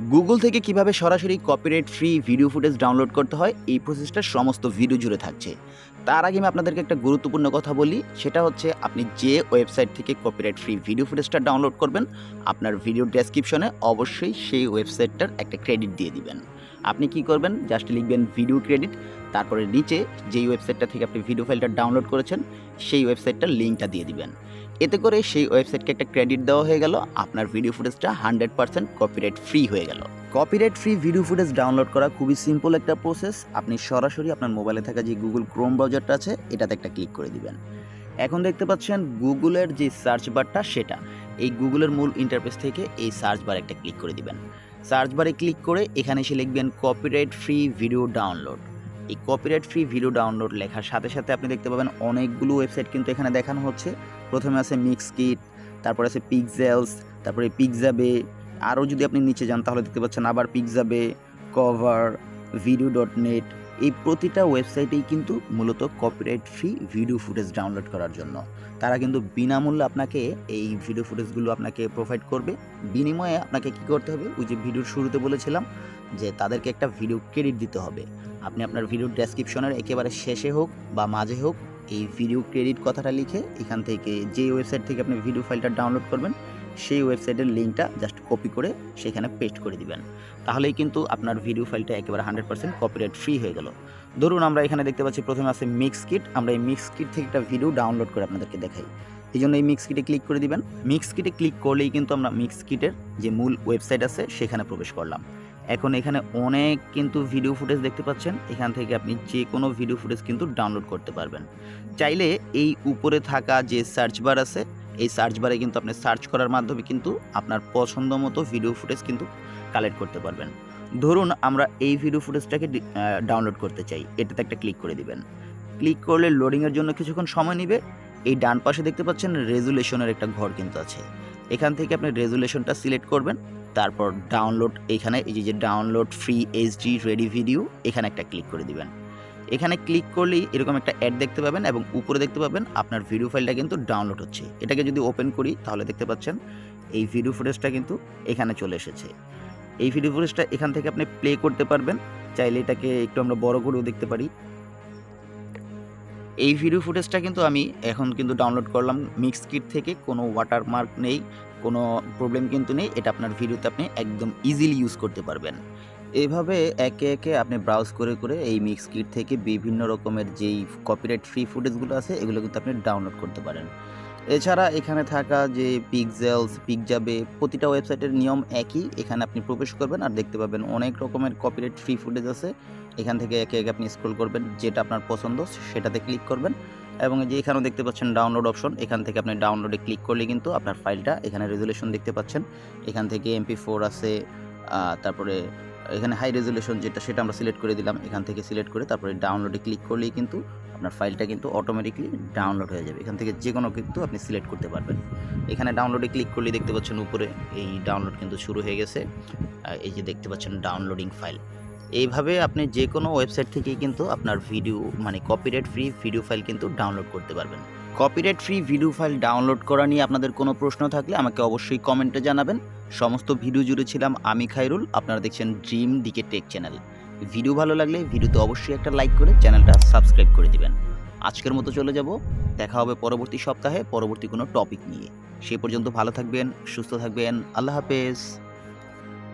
Google থেকে কীভাবে সরাসরি copyright free video footage download করতে হয়, এই প্রসেসটা সমস্ত ভিডিও জুড়ে থাকছে। তার আগে আমি আপনাদেরকে একটা গুরুত্বপূর্ণ কথা বলি, সেটা হচ্ছে আপনি যে ওয়েবসাইট থেকে কপিরাইট ফ্রি ভিডিও ফুটেজটা ডাউনলোড করবেন, আপনার ভিডিও ডেসক্রিপশনে অবশ্যই সেই ওয়েবসাইটটার একটা ক্রেডিট দিয়ে দিবেন। আপনি কি করবেন? জাস্ট লিখবেন ভিডিও ক্রেডিট তারপরে নিচে যেই ওয়েবসাইটটা থেকে আপনি ভিডিও ফাইলটা ডাউনলোড করেছেন, সেই ওয়েবসাইটটার লিঙ্কটা দিয়ে দিবেন। এতে করে সেই ওয়েবসাইটকে একটা ক্রেডিট দেওয়া হয়ে গেল, আপনার ভিডিও ফুটেজটা হান্ড্রেড পার্সেন্ট কপিরাইট ফ্রি হয়ে গেল। Copyright free video footage download করা খুবই সিম্পল একটা প্রসেস আপনি সরাসরি আপনার মোবাইলে থাকা যে গুগল ক্রোম ব্রাউজারটা আছে, এটাতে একটা ক্লিক করে দিবেন। এখন দেখতে পাচ্ছেন গুগলের যে সার্চ বারটা সেটা। এই গুগলের মূল ইন্টারফেস থেকে এই সার্চ বার একটা ক্লিক করে দিবেন। সার্চ বারে ক্লিক করে এখানে এসে লিখবেন কপিরাইট ফ্রি ভিডিও ডাউনলোড এই কপিরাইট ফ্রি ভিডিও ডাউনলোড লেখার সাথে সাথে আপনি দেখতে পাবেন অনেকগুলো ওয়েবসাইট কিন্তু এখানে দেখানো হচ্ছে। প্রথমে আছে মিক্স কিট তারপরে আছে পিকজেলস তারপরে পিকজাবে আরও যদি আপনি নিচে যান, তাহলে দেখতে পাচ্ছেন আবার Pixabay cover video dot net এই প্রতিটা ওয়েবসাইটেই কিন্তু মূলত copyright free video footage download করার জন্য। তারা কিন্তু বিনামূল্যে আপনাকে এই ভিডিও ফুটেজগুলো আপনাকে প্রোভাইড করবে। বিনিময়ে আপনাকে কি করতে হবে? ওই যে ভিডিওর শুরুতে বলেছিলাম যে তাদেরকে একটা ভিডিও ক্রেডিট দিতে হবে। আপনি আপনার ভিডিও ডেসক্রিপশনের একেবারে শেষে হোক বা মাঝে হোক, এই ভিডিও ক্রেডিট কথাটা লিখে এখান থেকে যে ওয়েবসাইট থেকে আপনি ভিডিও ফাইলটা ডাউনলোড করবেন সেই ওয়েবসাইটের লিঙ্কটা জাস্ট কপি করে সেখানে পেস্ট করে দিবেন। তাহলেই কিন্তু আপনার ভিডিও ফাইলটা একেবারে হান্ড্রেড পার্সেন্ট কপিরাইট ফ্রি হয়ে গেল। ধরুন আমরা এখানে দেখতে পাচ্ছি প্রথমে আছে মিক্স কিট আমরা এই মিক্স কিট থেকে একটা ভিডিও ডাউনলোড করে আপনাদেরকে দেখাই। এই জন্য এই মিক্স কিটে ক্লিক করে দিবেন। মিক্স কিটে ক্লিক করলেই কিন্তু আমরা মিক্স কিটের যে মূল ওয়েবসাইট আছে সেখানে প্রবেশ করলাম। এখন এখানে অনেক কিন্তু ভিডিও ফুটেজ দেখতে পাচ্ছেন। এখান থেকে আপনি যে কোনো ভিডিও ফুটেজ কিন্তু ডাউনলোড করতে পারবেন। চাইলে এই উপরে থাকা যে সার্চ বার আছে এই সার্চ বারে কিন্তু আপনি সার্চ করার মাধ্যমে কিন্তু আপনার পছন্দ মতো ভিডিও ফুটেজ কিন্তু কালেক্ট করতে পারবেন। ধরুন আমরা এই ভিডিও ফুটেজটাকে ডাউনলোড করতে চাই, এটাতে একটা ক্লিক করে দিবেন। ক্লিক করলে লোডিংয়ের জন্য কিছুক্ষণ সময় নেবে। এই ডান পাশে দেখতে পাচ্ছেন রেজুলেশনের একটা ঘর কিন্তু আছে। এখান থেকে আপনি রেজুলেশনটা সিলেক্ট করবেন, তারপর ডাউনলোড এখানে এই যে যে download free HD ready video এখানে একটা ক্লিক করে দিবেন। এখানে ক্লিক করলেই এরকম একটা অ্যাড দেখতে পাবেন এবং উপরে দেখতে পাবেন আপনার ভিডিও ফাইলটা কিন্তু ডাউনলোড হচ্ছে। এটাকে যদি ওপেন করি, তাহলে দেখতে পাচ্ছেন এই ভিডিও ফুটেজটা কিন্তু এখানে চলে এসেছে। এই ভিডিও ফুটেজটা এখান থেকে আপনি প্লে করতে পারবেন। চাইলে এটাকে একটু আমরা বড় করেও দেখতে পারি। এই ভিডিও ফুটেজটা কিন্তু আমি এখন কিন্তু ডাউনলোড করলাম। মিক্স কিট থেকে কোনো ওয়াটারমার্ক নেই, কোনো প্রবলেম কিন্তু নেই। এটা আপনার ভিডিওতে আপনি একদম ইজিলি ইউজ করতে পারবেন। এভাবে একে একে আপনি ব্রাউজ করে করে এই মিক্স কিট থেকে বিভিন্ন রকমের যেই কপিরাইট ফ্রি ফুটেজগুলো আছে, এগুলো কিন্তু আপনি ডাউনলোড করতে পারেন। এছাড়া এখানে থাকা যে পিকজেলস পিকজাবে প্রতিটা ওয়েবসাইটের নিয়ম একই, এখানে আপনি প্রবেশ করবেন আর দেখতে পাবেন অনেক রকমের কপিরাইট ফ্রি ফুটেজ আছে। এখান থেকে একে একে আপনি স্ক্রল করবেন, যেটা আপনার পছন্দ সেটাতে ক্লিক করবেন এবং যে এখানেও দেখতে পাচ্ছেন ডাউনলোড অপশন এখান থেকে আপনি ডাউনলোডে ক্লিক করলে কিন্তু আপনার ফাইলটা এখানে রেজুলেশন দেখতে পাচ্ছেন। এখান থেকে এমপি ফোর আছে তারপরে এখানে হাই রেজুলেশন যেটা সেটা আমরা সিলেক্ট করে দিলাম, এখান থেকে সিলেক্ট করে তারপরে ডাউনলোডে ক্লিক করলেই কিন্তু আপনার ফাইলটা কিন্তু অটোমেটিকলি ডাউনলোড হয়ে যাবে। এখান থেকে যে কোনো কিন্তু আপনি সিলেক্ট করতে পারবেন। এখানে ডাউনলোডে ক্লিক করলেই দেখতে পাচ্ছেন উপরে এই ডাউনলোড কিন্তু শুরু হয়ে গেছে। এই যে দেখতে পাচ্ছেন ডাউনলোডিং ফাইল এইভাবে আপনি যে কোনো ওয়েবসাইট থেকেই কিন্তু আপনার ভিডিও মানে কপিরাইট ফ্রি ভিডিও ফাইল কিন্তু ডাউনলোড করতে পারবেন। Copyright free video file download করা নিয়ে আপনাদের কোনো প্রশ্ন থাকলে আমাকে অবশ্যই কমেন্টে জানাবেন। সমস্ত ভিডিও জুড়ে ছিলাম আমি খাইরুল আপনারা দেখছেন ড্রিম দিকে টেক চ্যানেল ভিডিও ভালো লাগলে ভিডিওতে অবশ্যই একটা লাইক করে চ্যানেলটা সাবস্ক্রাইব করে দিবেন। আজকের মতো চলে যাব, দেখা হবে পরবর্তী সপ্তাহে, পরবর্তী কোনো টপিক নিয়ে। সে পর্যন্ত ভালো থাকবেন, সুস্থ থাকবেন, আল্লাহ হাফেজ।